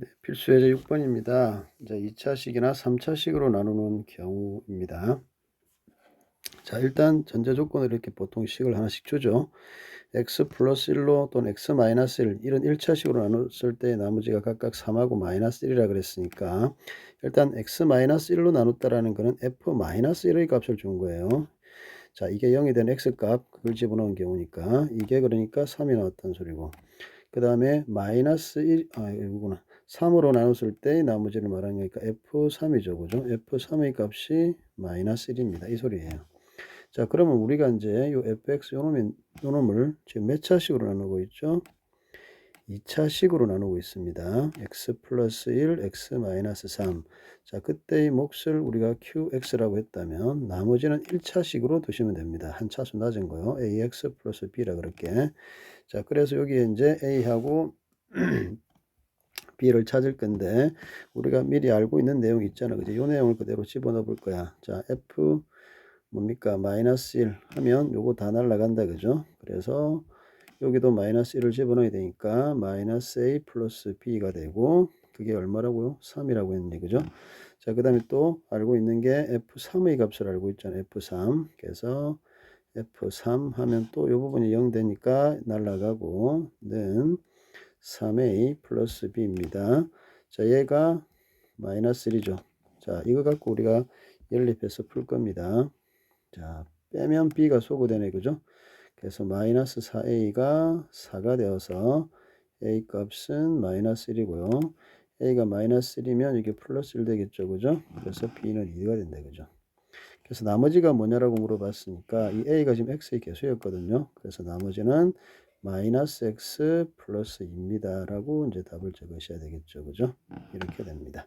네, 필수 예제 6번입니다. 이제 2차식이나 3차식으로 나누는 경우입니다. 자, 일단 전제 조건을 이렇게 보통 식을 하나씩 주죠. x 플러스 1로 또는 x 마이너스 1 이런 1차식으로 나눴을 때 나머지가 각각 3하고 마이너스 1이라 그랬으니까 일단 x 마이너스 1로 나눴다라는 거는 f 마이너스 1의 값을 준 거예요. 자, 이게 0이 된 x 값 그걸 집어넣은 경우니까 이게 그러니까 3이 나왔다는 소리고 그 다음에 마이너스 1, 아, 이거구나. 3으로 나눴을 때 나머지를 말하는 거니까 F3이죠. 그죠? F3의 값이 마이너스 1입니다. 이 소리예요. 자, 그러면 우리가 이제 요 fx 요 놈의, 요 놈을 지금 몇 차식으로 나누고 있죠? 2차식으로 나누고 있습니다. x 플러스 1, x 마이너스 3. 자, 그때의 몫을 우리가 qx라고 했다면 나머지는 1차식으로 두시면 됩니다. 한 차수 낮은 거요. ax 플러스 b라 그럴게. 자, 그래서 여기에 이제 a하고 b를 찾을 건데 우리가 미리 알고 있는 내용 있잖아. 그죠? 이 내용을 그대로 집어넣어 볼 거야. 자, f 뭡니까? 마이너스 1 하면 요거 다 날라간다. 그죠? 그래서 여기도 마이너스 1을 집어넣어야 되니까 마이너스 a 플러스 b가 되고 그게 얼마라고요? 3이라고 했는데 그죠? 자, 그 다음에 또 알고 있는 게 f3의 값을 알고 있잖아요. f3 그래서 f3 하면 또 이 부분이 0 되니까 날라가고 는 3a 플러스 b입니다. 자, 얘가 마이너스 1이죠. 자, 이거 갖고 우리가 연립해서 풀 겁니다. 자, 빼면 b가 소거되네, 그죠? 그래서 마이너스 4a가 4가 되어서 a 값은 마이너스 1이고요. a가 마이너스 1이면 이게 플러스 1 되겠죠, 그죠? 그래서 b는 2가 된다, 그죠? 그래서 나머지가 뭐냐라고 물어봤으니까 이 a가 지금 x의 개수였거든요. 그래서 나머지는 마이너스 x 플러스 2입니다. 라고 이제 답을 적으셔야 되겠죠. 그죠? 이렇게 됩니다.